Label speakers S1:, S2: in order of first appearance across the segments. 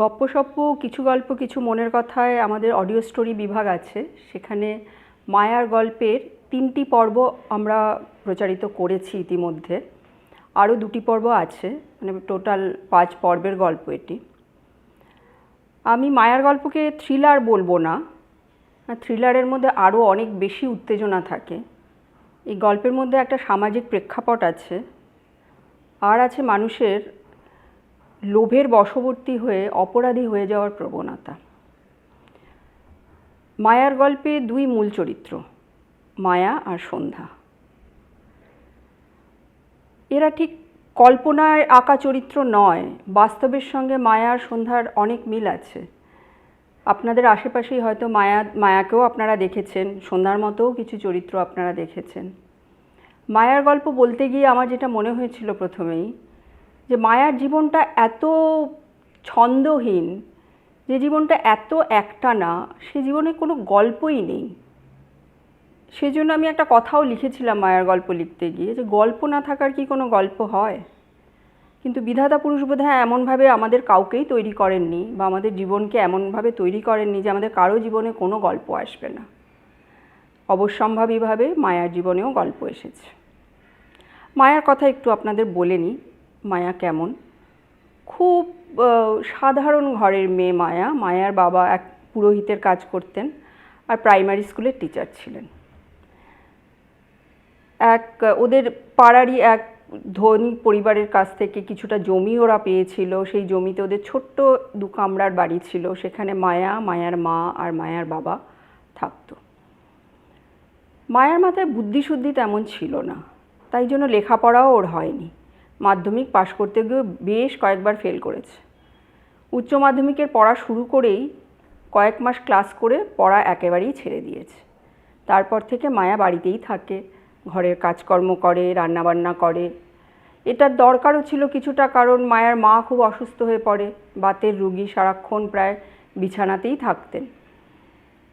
S1: গপ্প সপ্প কিছু গল্প, কিছু মনের কথায় আমাদের অডিও স্টোরি বিভাগ আছে। সেখানে মায়ার গল্পের তিনটি পর্ব আমরা প্রচারিত করেছি ইতিমধ্যে। আরও দুটি পর্ব আছে মানে টোটাল পাঁচ পর্বের গল্প এটি। আমি মায়ার গল্পকে থ্রিলার বলব না। থ্রিলারের মধ্যে আরও অনেক বেশি উত্তেজনা থাকে। এই গল্পের মধ্যে একটা সামাজিক প্রেক্ষাপট আছে। আর আছে মানুষের লোভের বশবর্তী হয়ে অপরাধী হয়ে যাওয়ার প্রবণতা। মায়ার গল্পে দুই মূল চরিত্র, মায়া আর সন্ধ্যা। এরা ঠিক কল্পনায় আঁকা চরিত্র নয়, বাস্তবের সঙ্গে মায়া আর সন্ধ্যার অনেক মিল আছে। আপনাদের আশেপাশেই হয়তো মায়া, মায়াকেও আপনারা দেখেছেন, সন্ধ্যার মতোও কিছু চরিত্র আপনারা দেখেছেন। মায়ার গল্প বলতে গিয়ে আমার যেটা মনে হয়েছিল প্রথমেই যে মায়ার জীবনটা এত ছন্দহীন, যে জীবনটা এত একটা না, সে জীবনে কোনো গল্পই নেই। সেজন্য আমি একটা কথাও লিখেছিলাম মায়ার গল্প লিখতে গিয়ে, যে গল্প না থাকার কি কোনো গল্প হয়? কিন্তু বিধাতা পুরুষ বোধহয় এমনভাবে আমাদের কাউকেই তৈরি করেননি, বা আমাদের জীবনকে এমনভাবে তৈরি করেননি যে আমাদের কারও জীবনে কোনো গল্প আসবে না। অবশ্যম্ভাবীভাবে মায়ার জীবনেও গল্প এসেছে। মায়ার কথা একটু আপনাদের বলে নিই। মায়া কেমন? খুব সাধারণ ঘরের মেয়ে মায়া। মায়ার বাবা এক পুরোহিতের কাজ করতেন আর প্রাইমারি স্কুলের টিচার ছিলেন। এক, ওদের পাড়ারই এক ধনী পরিবারের কাছ থেকে কিছুটা জমি ওরা পেয়েছিল। সেই জমিতে ওদের ছোট্ট দু কামরার বাড়ি ছিল। সেখানে মায়া, মায়ার মা আর মায়ার বাবা থাকতো। মায়ার মাথায় বুদ্ধিশুদ্ধি তেমন ছিল না। তাই জন্য লেখাপড়াও ওর হয়নি। মাধ্যমিক পাশ করতে গিয়ে বেশ কয়েকবার ফেল করেছে। উচ্চ মাধ্যমিকের পড়া শুরু করেই কয়েক মাস ক্লাস করে পড়া একেবারেই ছেড়ে দিয়েছে। তারপর থেকে মায়া বাড়িতেই থাকে, ঘরের কাজকর্ম করে, রান্নাবান্না করে। এটার দরকারও ছিল কিছুটা কারণ মায়ের মা খুব অসুস্থ হয়ে পড়ে, বাতের রুগী সারাক্ষণ প্রায় বিছানাতেই থাকতেন।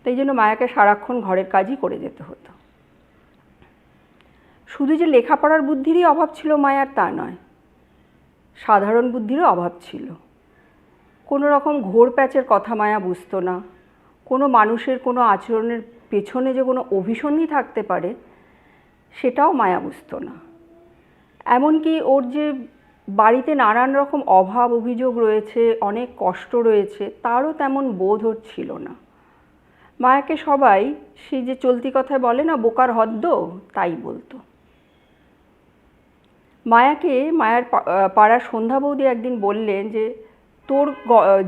S1: তাই জন্য মায়াকে সারাক্ষণ ঘরের কাজই করে যেতে হতো। শুধু যে লেখাপড়ার বুদ্ধিরই অভাব ছিল মায়ার তা নয়, সাধারণ বুদ্ধিরও অভাব ছিল। কোনো রকম ঘোর প্যাচের কথা মায়া বুঝতো না, কোনো মানুষের কোনো আচরণের পেছনে যে কোনো অভিসন্ধি থাকতে পারে, সেটাও মায়া বুঝতো না। এমনকি ওর যে বাড়িতে নানান রকম অভাব অভিযোগ রয়েছে, অনেক কষ্ট রয়েছে, তারও তেমন বোধ ওর ছিল না। মায়াকে সবাই সেই যে চলতি কথায় বলে না, বোকার হদ্দ, তাই বলতো। মায়াকে, মায়ার পাড়ার সন্ধ্যা বৌদি একদিন বললেন যে, তোর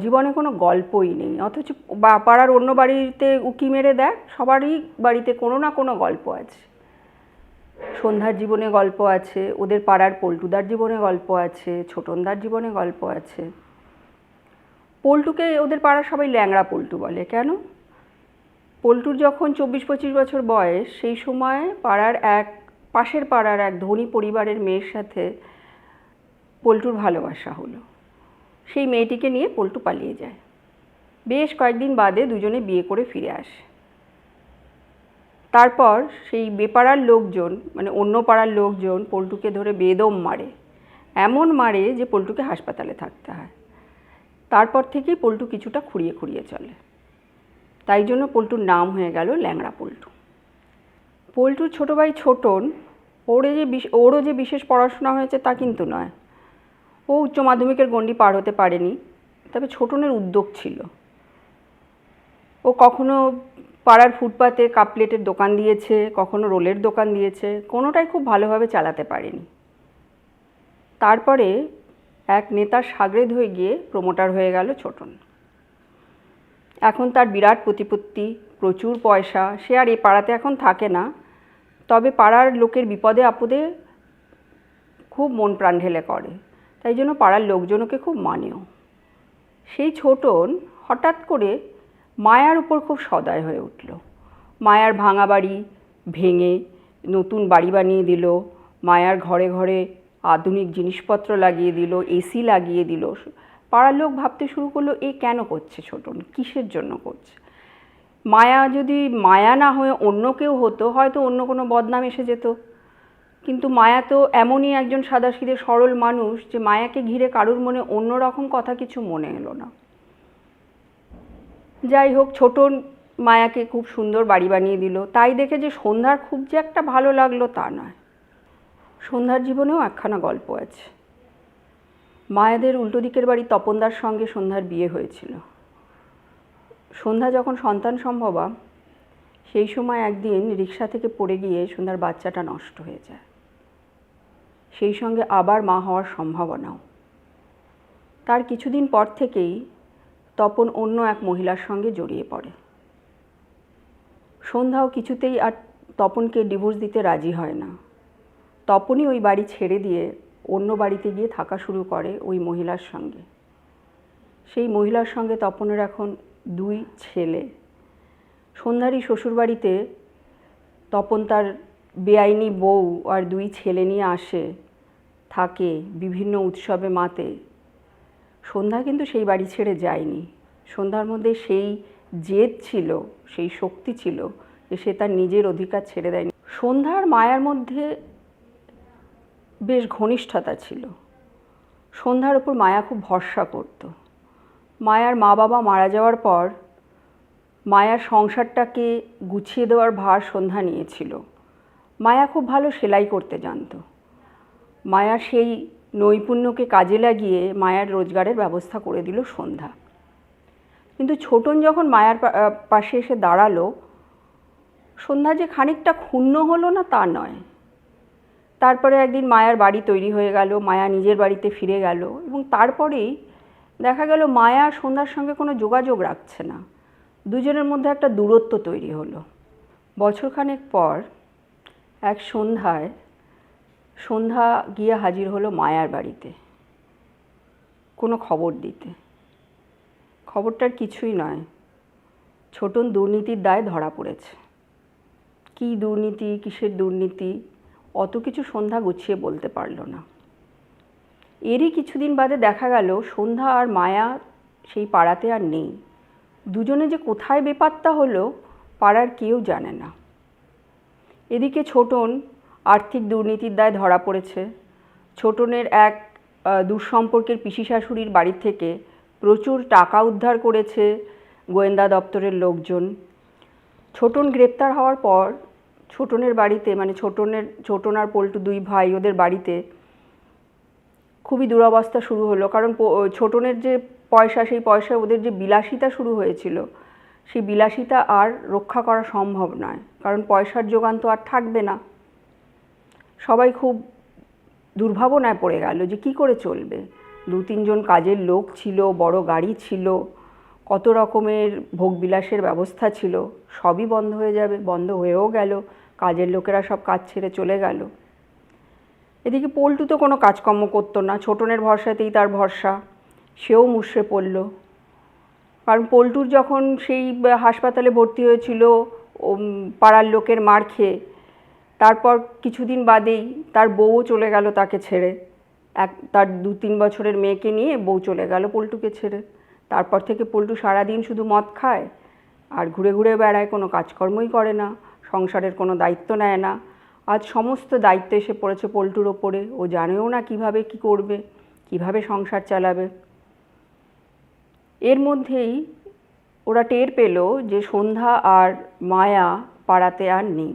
S1: জীবনে কোনো গল্পই নেই, অথচ বা, পাড়ার অন্য বাড়িতে উকি মেরে দেখ, সবারই বাড়িতে কোনো না কোনো গল্প আছে। সন্ধ্যার জীবনে গল্প আছে, ওদের পাড়ার পল্টুদার জীবনে গল্প আছে, ছোটনদার জীবনে গল্প আছে। পল্টুকে ওদের পাড়ার সবাই ল্যাংড়া পল্টু বলে, কেন? পল্টুর যখন চব্বিশ পঁচিশ বছর বয়স, সেই সময় পাড়ার এক পাশের পাড়ার এক ধনী পরিবারের মেয়ের সাথে পল্টুর ভালোবাসা হলো। সেই মেয়েটিকে নিয়ে পল্টু পালিয়ে যায়। বেশ কয়েকদিন বাদে দুজনে বিয়ে করে ফিরে আসে। তারপর সেই বেপাড়ার লোকজন মানে অন্য পাড়ার লোকজন পল্টুকে ধরে বেদম মারে। এমন মারে যে পল্টুকে হাসপাতালে থাকতে হয়। তারপর থেকেই পল্টু কিছুটা খুঁড়িয়ে খুঁড়িয়ে চলে। তাই জন্য পল্টুর নাম হয়ে গেল ল্যাংড়া পল্টু। পল্টুর ছোটো ভাই ছোটন ওরে যে ওরও যে বিশেষ পড়াশোনা হয়েছে তা কিন্তু নয়। ও উচ্চ মাধ্যমিকের গণ্ডি পার হতে পারেনি, তবে ছোটনের উদ্যোগ ছিল। ও কখনো পাড়ার ফুটপাতে কাপ প্লেটের দোকান দিয়েছে, কখনো রোলের দোকান দিয়েছে, কোনোটাই খুব ভালোভাবে চালাতে পারেনি। তারপরে এক নেতার সাগরেদ হয়ে গিয়ে প্রমোটার হয়ে গেল ছোটন। এখন তার বিরাট প্রতিপত্তি, প্রচুর পয়সা, সে আর এ পাড়াতে এখন থাকে না। তবে পাড়ার লোকের বিপদে আপদে খুব মন প্রাণ ঢেলে করে। তাই জন্য পাড়ার লোকজনকে খুব মানেও। সেই ছোটন হঠাৎ করে মায়ার উপর খুব সদয় হয়ে উঠল। মায়ার ভাঙা বাড়ি ভেঙে নতুন বাড়ি বানিয়ে দিল। মায়ার ঘরে ঘরে আধুনিক জিনিসপত্র লাগিয়ে দিল, এসি লাগিয়ে দিল। পাড়ার লোক ভাবতে শুরু করল, এ কেন করছে ছোটন? কিসের জন্য করছে? মায়া যদি মায়া না হয়ে অন্য কেউ হতো, হয়তো অন্য কোনো বদনাম এসে যেত। কিন্তু মায়া তো এমনই একজন সাদাসিধে সরল মানুষ যে মায়াকে ঘিরে কারুর মনে অন্য রকম কথা কিছু মনে এলো না। যাই হোক, ছোট মায়াকে খুব সুন্দর বাড়ি বানিয়ে দিল। তাই দেখে যে সন্ধ্যার খুব যে একটা ভালো লাগল তা নয়। সন্ধ্যার জীবনেও একখানা গল্প আছে। মায়াদের উল্টো দিকের বাড়ি তপনদার সঙ্গে সন্ধ্যার বিয়ে হয়েছিল। সন্ধ্যা যখন সন্তান সম্ভবা, সেই সময় একদিন রিক্সা থেকে পড়ে গিয়ে সন্ধ্যার বাচ্চাটা নষ্ট হয়ে যায়। সেই সঙ্গে আবার মা হওয়ার সম্ভাবনাও। তার কিছুদিন পর থেকেই তপন অন্য এক মহিলার সঙ্গে জড়িয়ে পড়ে। সন্ধ্যাও কিছুতেই আর তপনকে ডিভোর্স দিতে রাজি হয় না। তপনই ওই বাড়ি ছেড়ে দিয়ে অন্য বাড়িতে গিয়ে থাকা শুরু করে ওই মহিলার সঙ্গে। সেই মহিলার সঙ্গে তপনের এখন দুই ছেলে। সন্ধ্যারই শ্বশুরবাড়িতে তপন তার বেআইনি বউ আর দুই ছেলে নিয়ে আসে, থাকে বিভিন্ন উৎসবে মাতে। সন্ধ্যা কিন্তু সেই বাড়ি ছেড়ে যায়নি। সন্ধ্যার মধ্যে সেই জেদ ছিল, সেই শক্তি ছিল যে সে তার নিজের অধিকার ছেড়ে দেয়নি। সন্ধ্যার মায়ার মধ্যে বেশ ঘনিষ্ঠতা ছিল। সন্ধ্যার ওপর মায়া খুব ভরসা করত। মায়ার মা বাবা মারা যাওয়ার পর মায়ার সংসারটাকে গুছিয়ে দেওয়ার ভার সন্ধ্যা নিয়েছিল। মায়া খুব ভালো সেলাই করতে জানতো। মায়া সেই নৈপুণ্যকে কাজে লাগিয়ে মায়ার রোজগারের ব্যবস্থা করে দিল সন্ধ্যা। কিন্তু ছোটন যখন মায়ার পাশে এসে দাঁড়াল, সন্ধ্যা যে খানিকটা ক্ষুণ্ণ হলো না তা নয়। তারপরে একদিন মায়ার বাড়ি তৈরি হয়ে গেল, মায়া নিজের বাড়িতে ফিরে গেল এবং তারপরেই দেখা গেল মায়া সন্ধ্যার সঙ্গে কোনো যোগাযোগ রাখছে না। দুজনের মধ্যে একটা দূরত্ব তৈরি হলো। বছরখানেক পর এক সন্ধ্যায় সন্ধ্যা গিয়ে হাজির হলো মায়ার বাড়িতে। কোনো খবর দিতে। খবরটার কিছুই নয়। ছোটন দুর্নীতির দায় ধরা পড়েছে। কী দুর্নীতি, কিসের দুর্নীতি, অত কিছু সন্ধ্যা গুছিয়ে বলতে পারল না। এরই কিছুদিন বাদে দেখা গেল, সন্ধ্যা আর মায়া সেই পাড়াতে আর নেই। দুজনে যে কোথায় বেপাত্তা হলো, পাড়ার কেউ জানে না। এদিকে ছোটন আর্থিক দুর্নীতির দায় ধরা পড়েছে। ছোটনের এক দুঃসম্পর্কের পিসি শাশুড়ির বাড়ি থেকে প্রচুর টাকা উদ্ধার করেছে গোয়েন্দা দপ্তরের লোকজন। ছোটন গ্রেপ্তার হওয়ার পর ছোটনের বাড়িতে মানে ছোটনের, ছোটন আর পল্টু দুই ভাই ওদের বাড়িতে খুবই দুরবস্থা শুরু হলো। কারণ ছোটনের যে পয়সা, সেই পয়সা ওদের যে বিলাসিতা শুরু হয়েছিল, সেই বিলাসিতা আর রক্ষা করা সম্ভব নয়। কারণ পয়সার যোগান তো আর থাকবে না। সবাই খুব দুর্ভাবনায় পড়ে গেল যে কি করে চলবে। দু তিনজন কাজের লোক ছিল, বড় গাড়ি ছিল, কত রকমের ভোগবিলাসের ব্যবস্থা ছিল, সবই বন্ধ হয়ে যাবে, বন্ধ হয়েও গেল। কাজের লোকেরা সব কাজ ছেড়ে চলে গেল। এদিকে পল্টু তো কোনো কাজকর্ম করতো না, ছোটনের ভরসাতেই তার ভরসা। সেও মুষড়ে পড়ল। কারণ পল্টুর যখন সেই হাসপাতালে ভর্তি হয়েছিল পাড়ার লোকের মার খেয়ে, তারপর কিছুদিন বাদেই তার বউও চলে গেল তাকে ছেড়ে। এক, তার দু, তিন বছরের মেয়েকে নিয়ে বউ চলে গেল পল্টুকে ছেড়ে। তারপর থেকে পল্টু সারাদিন শুধু মদ খায়, আর ঘুরে ঘুরে বেড়ায়, কোনো কাজকর্মই করে না, সংসারের কোনো দায়িত্ব নেয় না। আজ সমস্ত দায়িত্ব এসে পড়েছে পল্টুর ওপরে। ও জানেও না কীভাবে কি করবে, কীভাবে সংসার চালাবে। এর মধ্যেই ওরা টের পেল যে সন্ধ্যা আর মায়া পাড়াতে আর নেই।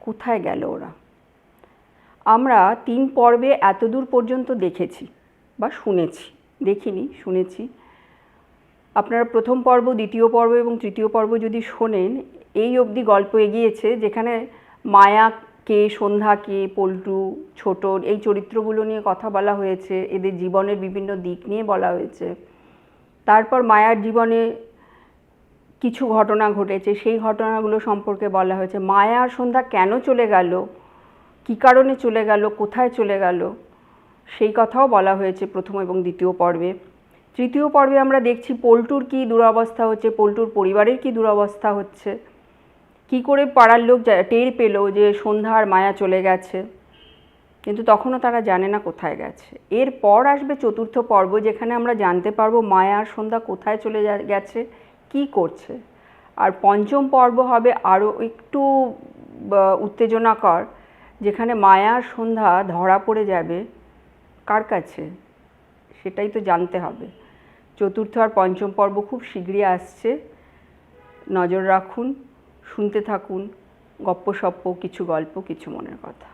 S1: কোথায় গেল ওরা? আমরা তিন পর্বে এতদূর পর্যন্ত দেখেছি বা শুনেছি। দেখিনি, শুনেছি। আপনারা প্রথম পর্ব, দ্বিতীয় পর্ব এবং তৃতীয় পর্ব যদি শোনেন, এই অবধি গল্প এগিয়েছে যেখানে মায়াকে সন্ধ্যাকে পল্টু, ছোটন এই চরিত্রগুলো নিয়ে কথা বলা হয়েছে। এদের জীবনের বিভিন্ন দিক নিয়ে বলা হয়েছে। তারপর মায়ার জীবনে কিছু ঘটনা ঘটেছে। সেই ঘটনাগুলো সম্পর্কে বলা হয়েছে। মায়া আর সন্ধ্যা কেন চলে গেল? কী কারণে চলে গেল? কোথায় চলে গেল? সেই কথাও বলা হয়েছে প্রথম এবং দ্বিতীয় পর্বে। তৃতীয় পর্বে আমরা দেখছি পল্টুর কী দুরবস্থা হচ্ছে, পল্টুর পরিবারের কী দুরবস্থা হচ্ছে। কি করে পাড়ার লোক টের পেল যে সন্ধ্যা আর মায়া চলে গেছে? কিন্তু তখনও তারা জানে না কোথায় গেছে। এরপর আসবে চতুর্থ পর্ব, যেখানে আমরা জানতে পারব মায়া আর সন্ধ্যা কোথায় চলে গেছে, কি করছে। আর পঞ্চম পর্ব হবে আরও একটু উত্তেজনাকর, যেখানে মায়া আর সন্ধ্যা ধরা পড়ে যাবে কার কাছে? সেটাই তো জানতে হবে। চতুর্থ আর পঞ্চম পর্ব খুব শীঘ্রই আসছে। নজর রাখুন। শুনতে থাকুন গপ্প সপ্প কিছু গল্প কিছু মনের কথা।